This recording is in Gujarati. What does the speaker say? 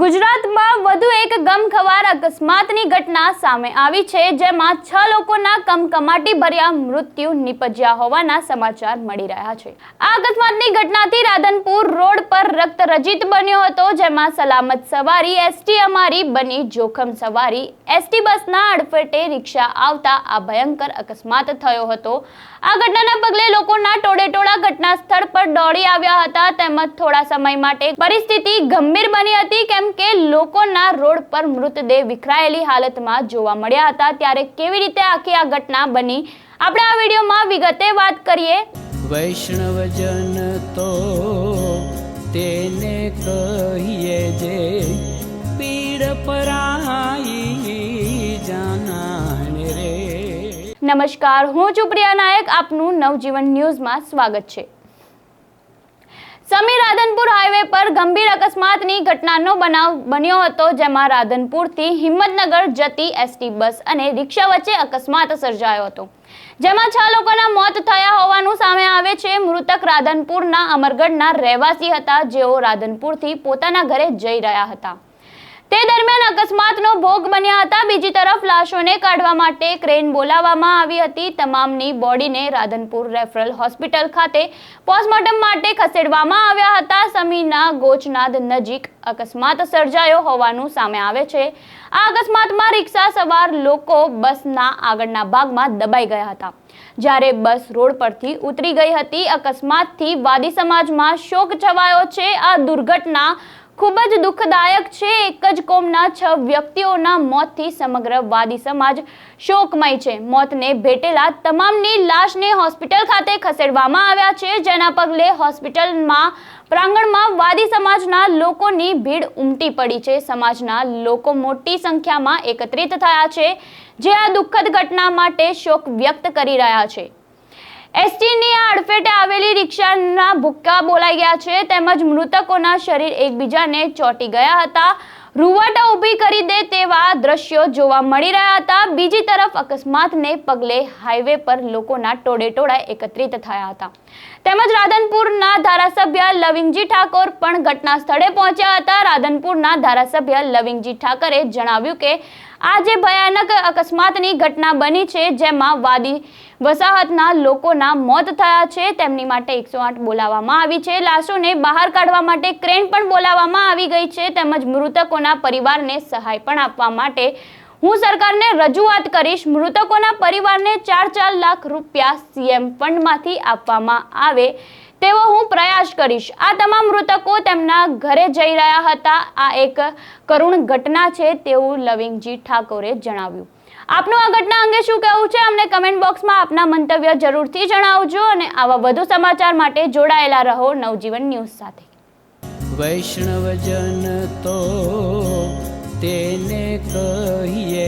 ગુજરાતમાં વધુ એક ગમખવાર અકસ્માતની ઘટના સામે આવી છે, જેમાં છ લોકોના કમકમાટી ભર્યા મૃત્યુ નિપજ્યા હોવાના સમાચાર મળી રહ્યા છે. આ અકસ્માતની ઘટનાથી રાધનપુર રોડ પર રક્ત રજિત બન્યો હતો, જેમાં સલામત સવારી, એસટી અમારી બની, જોખમ સવારી, એસટી બસના અડફેટે રિક્ષા આવતા આ ભયંકર અકસ્માત થયો હતો. આ ઘટનાના પગલે લોકોના ટોળેટોળા ઘટના સ્થળ પર દોડી આવ્યા હતા, તેમજ થોડા સમય માટે પરિસ્થિતિ ગંભીર બની હતી, કેમ કે લોકોના રોડ પર મૃતદેહ વિખરાયેલી હાલતમાં જોવા મળ્યા હતા. ત્યારે કેવી રીતે આખી આ ઘટના બની? આપણે આ વિડીયોમાં વિગતે વાત કરીએ. વૈષ્ણવજન તો તેને કહીએ જે પીડ પરાઈ જાનાને રે. નમસ્કાર હું છું પ્રિયા નાયક. આપનું નવજીવન ન્યૂઝમાં સ્વાગત છે. સમીર રાધનપુર પર ગંભીર અકસ્માતની ઘટનાનો બનાવ બન્યો હતો, જેમાં રાધનપુરથી હિંમતનગર જતી એસટી બસ અને રિક્ષા વચ્ચે અકસ્માત સર્જાયો હતો. જેમાં છ લોકોના મોત થયા હોવાનું સામે આવે છે. મૃતક રાધનપુરના અમરગઢના રહેવાસી હતા. જેઓ રાધનપુરથી પોતાના ઘરે જઈ રહ્યા હતા. તે દરમિયાન અકસ્માતનો ભોગ બન્યા હતા. બીજી તરફ લાશોને કાઢવા માટે ક્રેન બોલાવવામાં આવી હતી. તમામની બોડીને રાધનપુર રેફરલ હોસ્પિટલ ખાતે પોસ્ટમોર્ટમ માટે ખસેડવામાં આવ્યા હતા. સમીના ગોચનાદ નજીક અકસ્માત સર્જાયો હોવાનું સામે આવે છે. આ અકસ્માતમાં રિક્ષા સવાર લોકો બસના આગળના ભાગમાં દબાઈ ગયા હતા. જ્યારે બસ રોડ પરથી ઉતરી ગઈ હતી, અકસ્માતથી વાદી સમાજમાં શોક છવાયો છે. આ દુર્ઘટના ખૂબ જ દુઃખદાયક છે. એક જ કોમના છ વ્યક્તિઓના મોતથી સમગ્ર વાદી સમાજ શોકમય છે. મોતને ભેટેલા તમામની લાશને હોસ્પિટલ ખાતે ખસેડવામાં આવ્યા છે. જેના પગલે હોસ્પિટલમાં, પ્રાંગણમાં વાદી સમાજના લોકોની ભીડ ઉમટી પડી છે. સમાજના લોકો મોટી સંખ્યામાં એકત્રિત થયા છે, જે આ દુઃખદ ઘટના માટે શોક વ્યક્ત કરી રહ્યા છે. એસટીની આ આવેલી રિક્ષાના ભૂક્કા બોલાઈ ગયા છે. તેમજ મૃતકોના શરીર એકબીજાને ચોંટી ગયા હતા. રૂવાટા ઊભી કરી દે તેવા દ્રશ્યો જોવા મળી રહ્યા હતા. બીજી તરફ અકસ્માતને પગલે હાઈવે પર લોકોના ટોળેટોળા એકત્રિત થયા હતા. તેમજ રાધનપુરના ધારાસભ્ય લવિંગજી ઠાકોર પણ ઘટના સ્થળે પહોંચ્યા હતા. રાધનપુરના ધારાસભ્ય લવિંગજી ઠાકરે જણાવ્યું કે આ જે ભયાનક અકસ્માતની ઘટના બની છે, જેમાં વાદી વસાહતના લોકોના મોત થયા છે. તેમની માટે એકસો આઠ બોલાવવામાં આવી છે. લાશોને બહાર કાઢવા માટે ક્રેન પણ બોલાવવામાં આવી ગઈ છે. તેમજ મૃતકોના પરિવારને સહાય પણ આપવા માટે હું સરકારને રજૂઆત કરીશ, મૃતકોના પરિવારને ચાર ચાર લાખ રૂપિયા સીએમ ફંડમાંથી આપવામાં આવે તેવો હું પ્રયાસ કરીશ. આ તમામ મૃતકો તેમના ઘરે જઈ રહ્યા હતા. આ એક કરુણ ઘટના છે તેવું લવિંગજી ઠાકોરે જણાવ્યું. આપનું આ ઘટના અંગે શું કહેવું છે અમને કમેન્ટ બોક્સમાં આપના મંતવ્ય જરૂરથી જણાવજો અને આવા વધુ સમાચાર માટે જોડાયેલા રહો નવજીવન ન્યૂઝ સાથે. વૈષ્ણવજન તો તેને કહીએ